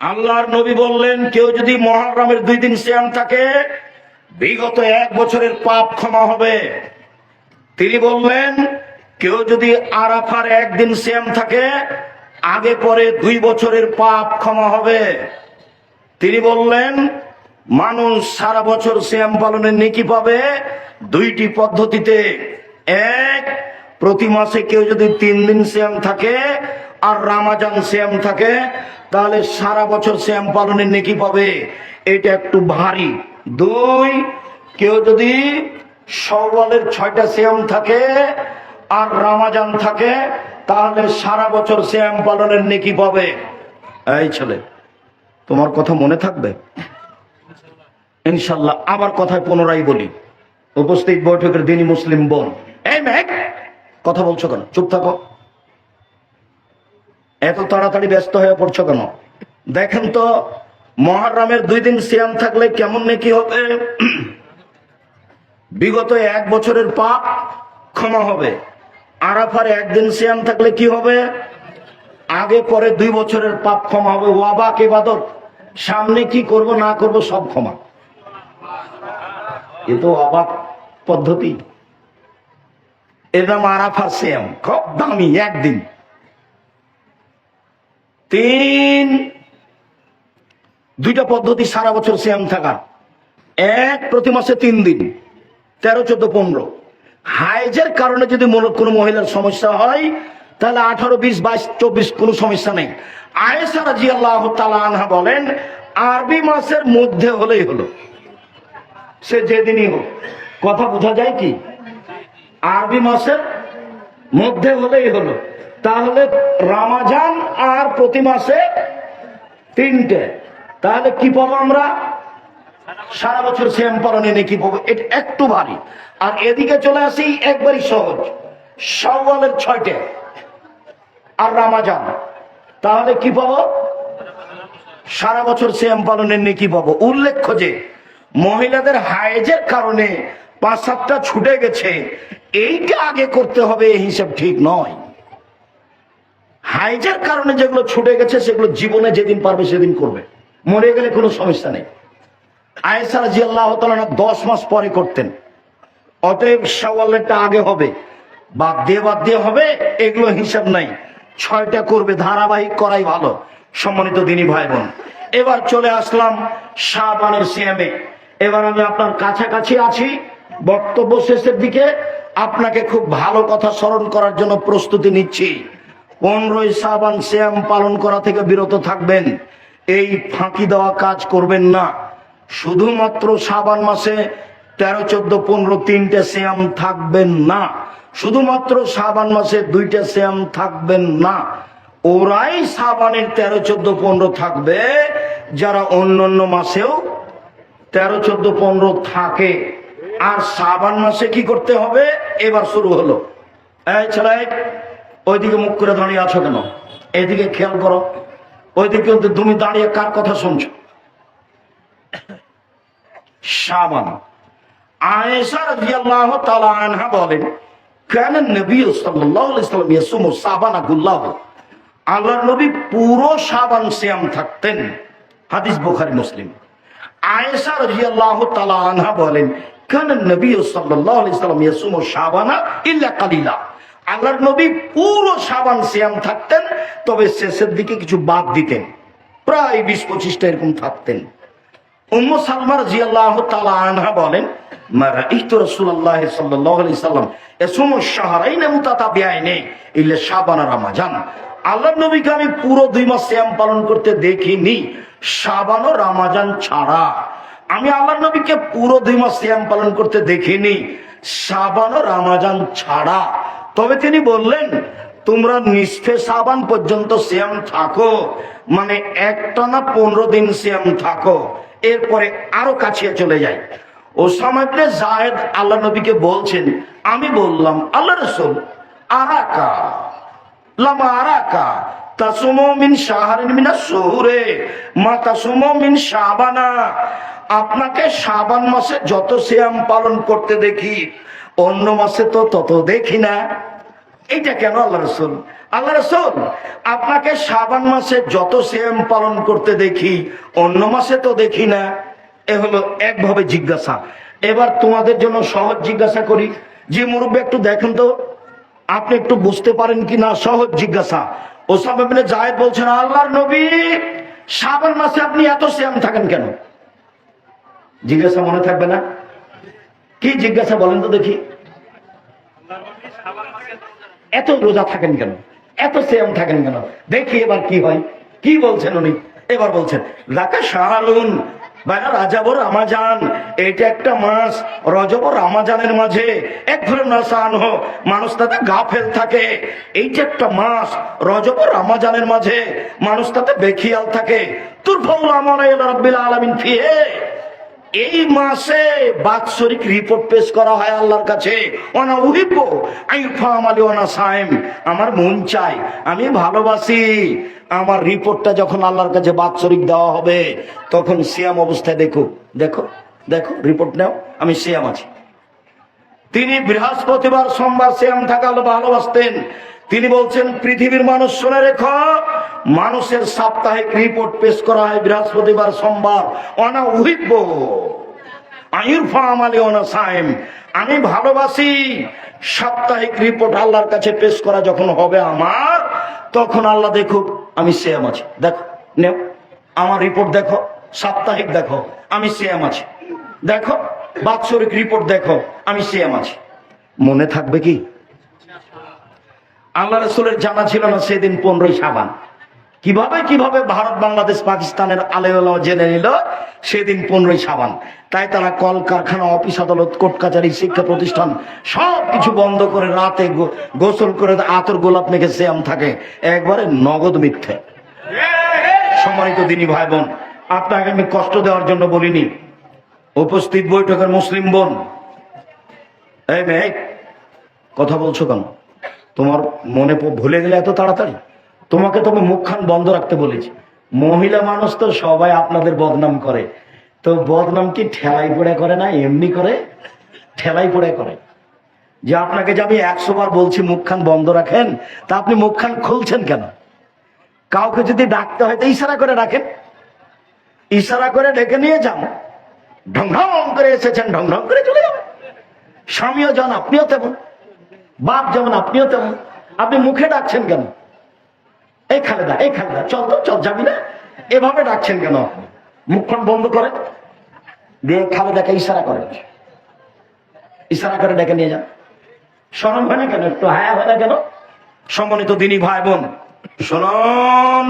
আল্লাহর নবী বললেন, কেউ যদি মহারামের দুই দিন শ্যাম থাকে, বিগত এক বছরের পাপ ক্ষমা হবে। তিনি বললেন, কেউ যদি আরাফার একদিন শ্যাম থাকে, আগে পরে দুই বছরের পাপ ক্ষমা হবে। তিনি বললেন, মানুষ সারা বছর শ্যাম পালনের নেকি পাবে দুইটি পদ্ধতিতে। এক, প্রতি মাসে কেউ যদি তিন দিন শ্যাম থাকে আর রামাজান শ্যাম থাকে তাহলে সারা বছর শ্যাম পালনের নেকি পাবে। এটা একটু ভারী। দুই, কেউ যদি সওয়ালের ছয়টা শ্যাম থাকে আর রামাজান থাকে, তাহলে সারা বছর শ্যাম পালনের নেকি পাবে। এই ছেলে, তোমার কথা মনে থাকবে? ইনশাল্লাহ, আবার কথায় পুনরায় বলি। উপস্থিত বৈঠকের দিনই মুসলিম বোন। এই মেঘ, কথা বলছো কেন? চুপ থাকো। এত তাড়াতাড়ি ব্যস্ত হয়ে পড়ছো কেন? দেখেন তো, মহারামের দুই দিন সিয়াম থাকলে কেমন নাকি হবে? বিগত এক বছরের পাপ ক্ষমা হবে। আরাফার একদিন সিয়াম থাকলে কি হবে? আগে পরে দুই বছরের পাপ ক্ষমা হবে। ওয়াবাক ইবাদত। সামনে কি করব, না করব, সব ক্ষমা। এ তো অবাক পদ্ধতি। এর নাম আরাফার সিয়াম। খুব দামি, একদিন। তিন। দুইটা পদ্ধতি সারা বছর সিয়াম থাকা এক প্রতি মাসে তিন দিন, তেরো, চোদ্দ, পনেরো। হাইজের কারণে যদি কোনো মহিলার সমস্যা হয়, তাহলে আঠারো, বিশ, বাইশ, চব্বিশ, কোনো সমস্যা নেই। আয়েসা রাজি আল্লাহ আনহা বলেন, আরবি মাসের মধ্যে হলেই হলো। সে যেদিনই হোক। কথা বোঝা যায় কি? আরবি মাসের মধ্যে হলেই হলো। তাহলে রামাজান আর প্রতি মাসে তিনটে। তাহলে কি পাবো আমরা? সারা বছর শ্যাম পালনে নাকি পাবো? এটা একটু ভারী। আর এদিকে চলে আসি, একবারই সহজ। সওয়ালের ছয়টে। আর রামাজান। তাহলে কি পাবো? সারা বছর শ্যাম পালনের নেকি পাবো? উল্লেখ্য যে, মহিলাদের হায়েজের কারণে পাঁচ সাতটা ছুটে গেছে। এইটা আগে করতে হবে, এই হিসাব ঠিক নয়। হাইজের কারণে যেগুলো ছুটে গেছে, সেগুলো জীবনে যেদিন পারবে সেদিন করবে। মরে গেলে কোনো সমস্যা নেই। আয়েসার জি আল্লাহ দশ মাস পরে করতেন। অতএব সওয়ালেরটা আগে হবে, বাদ দিয়ে বাদ দিয়ে হবে, এগুলো হিসাব নাই। ছয়টা করবে, ধারাবাহিক করাই ভালো, সম্মানিত দিনী ভাই বোন এবার চলে আসলাম শাহবানের সিয়ামে এবার আমি আপনার কাছাকাছি আছি, বক্তব্য শেষের দিকে। আপনাকে খুব ভালো কথা স্মরণ করার জন্য প্রস্তুতি নিচ্ছি। পনেরোই সাবান শ্যাম পালন করা থেকে বিরত থাকবেন। এই ফাঁকি দেওয়া কাজ করবেন না। শুধুমাত্র সাবান মাসে তেরো, চোদ্দ, পনেরো তিনটে শ্যাম থাকবেন না। শুধুমাত্র সাবান মাসে দুইটা শ্যাম থাকবেন না। ওরাই সাবানের তেরো, চোদ্দ, পনেরো থাকবে। যারা অন্য অন্য মাসেও তেরো, চোদ্দ, পনেরো থাকে। আর সাবান মাসে কি করতে হবে? এবার শুরু হলো। এই ছেলে ওইদিকে মুখ করে দাঁড়িয়ে আছো কেন? এদিকে খেয়াল করো। ওইদিকে তুমি দাঁড়িয়ে কার কথা শুনছো? সাবান পুরো সাবান থাকতেন। হাদিস মুসলিম। বলেন, কেন নবী সাবানা ইল্লা কালিলা? আল্লাহর নবী পুরো সাবান সিয়াম থাকতেন, তবে শেষের দিকে কিছু বাদ দিতেন। প্রায় বিশ পঁচিশটা এরকম থাকতেন। উম্মু সালমা রাদিয়াল্লাহু তাআলা আনহা বলেন আল্লাহর নবীকে আমি পুরো দুই মাস সিয়াম পালন করতে দেখিনি, শাবান ও রমাজান ছাড়া। আমি আল্লাহর নবীকে পুরো দুই মাস সিয়াম পালন করতে দেখিনি, শাবান ও রমাজান ছাড়া। তবে তিনি বললেন, তোমরা নিষ্ঠে সাবান পর্যন্ত সিয়াম থাকো। মানে একটানা পনেরো দিন সিয়াম থাকো, এরপরে আরও কাছে চলে যায় ও ইবনে জায়েদ আল্লাহ নবীকে বলছেন, আমি বললাম, আল্লাহ রসুল, আরাকা আরাকা আপনাকে সাবান মাসে যত সিয়াম পালন করতে দেখি, অন্য মাসে তো তত দেখি না। এইটা কেন আল্লাহ রসুল? আল্লাহ রসুল, আপনাকে শ্রাবণ মাসে যত সেম পালন করতে দেখি, অন্য মাসে তো দেখি না। এ হলো একভাবে জিজ্ঞাসা। এবার তোমাদের জন্য সহজ জিজ্ঞাসা করি। যে মুরব্বী, একটু দেখেন তো, আপনি একটু বুঝতে পারেন কি না সহজ জিজ্ঞাসা। ওসামা জায়েদ বলছেন, আল্লাহর নবী শ্রাবণ মাসে আপনি এত সেম থাকেন কেন? জিজ্ঞাসা মনে থাকবে না? কি জিজ্ঞাসা বলেন তো দেখি। এত রোজা থাকেন কেন? এত সেম থাকেন কেন? দেখি এবার কি হয়। কি বলছেন উনি? এবার বলছেন রাকা শাহালুন বাইরা রাজাবর আমাজান এটা একটা মাস রজবর আমাজানের মাঝে এক ধরনের নাসান হো, মানুষ তাতে গাফেল থাকে। এইটা একটা মাস রজবর আমাজানের মাঝে মানুষ তাতে বেখিয়াল থাকে। তোর ফৌল আমার রব্বিল আলামিন ফিহে। এই মাসে বাৎসরিক রিপোর্ট পেশ করা হয় আল্লাহর কাছে। অনা উহিব্ব আমি ফামালি অনা সাইম, আমার মন চাই আমি ভালোবাসি। আমার রিপোর্টটা যখন আল্লাহর কাছে বাৎসরিক দেওয়া হবে, তখন সিয়াম অবস্থায় দেখো দেখো দেখো রিপোর্ট নাও, আমি সিয়াম আছি। তিনি বৃহস্পতিবার সোমবার শ্যাম থাকালে ভালোবাসতেন। তিনি বলছেন, পৃথিবীর মানুষ শুনে রেখো, মানুষের সাপ্তাহিক রিপোর্ট পেশ করা হয় বৃহস্পতিবার সোমবার। অনা উহিব্য আমি ভালোবাসি, সাপ্তাহিক রিপোর্ট আল্লাহর কাছে পেশ করা যখন হবে আমার, তখন আল্লাহ দেখুক, আমি শ্যাম আছি। দেখো, নেও, আমার রিপোর্ট দেখো, সাপ্তাহিক দেখো, আমি শ্যাম আছি। দেখো, বাৎসরিক রিপোর্ট দেখো, আমি সিএম আছি। মনে থাকবে কি? আল্লাহ রসুলের জানা ছিল না সেদিন পনেরোই সাবান কীভাবে কীভাবে ভারত, বাংলাদেশ, পাকিস্তানের আলেওয়ালা জেনে নিল, সেদিন পনেরোই সাবান তাই তারা কল কারখানা অফিস আদালত, কোর্ট কাচারি, শিক্ষা প্রতিষ্ঠান সব কিছু বন্ধ করে রাতে গোসল করে আতর গোলাপ মেখে শ্যাম থাকে। একবারে নগদ মিথ্যে। সম্মানিত দিনী ভাই বোন আপনাকে আমি কষ্ট দেওয়ার জন্য বলিনি। উপস্থিত বৈঠকের মুসলিম বোন। এই মেয়ে, কথা বলছো কেন? তোমার মনে ভুলে গেলে এত তাড়াতাড়ি? তোমাকে তবে মুখখান বন্ধ রাখতে বলেছি। মহিলা মানুষ তো সবাই আপনাদের বদনাম করে। তো বদনাম কি ঠেলাই পড়ে করে না? এমনি করে ঠেলাই পড়ে করে। যে আপনাকে যে আমি একশো বার বলছি মুখখান বন্ধ রাখেন, তা আপনি মুখখান খুলছেন কেন? কাউকে যদি ডাকতে হয় তো ইশারা করে ডাকেন। ইশারা করে ডেকে নিয়ে যান। ঢং ঢং করে এসেছেন, ঢং ঢং করে চলে যাবেন স্বামীও যেমন আপনিও তেমন। বাপ যেমন, আপনিও তেমন। আপনি মুখে ডাকছেন কেন? এই খালেদা এই খালেদা, চল তো, চল, যাবি না? এভাবে ডাকছেন কেন? মুখখন বন্ধ করে দিয়ে খালেদাকে ইশারা করে। ইশারা করে ডেকে নিয়ে যান। সরম হয় না কেন? একটু হায়া হয় না কেন? সম্মানিত দিনী ভাই বোন শুনুন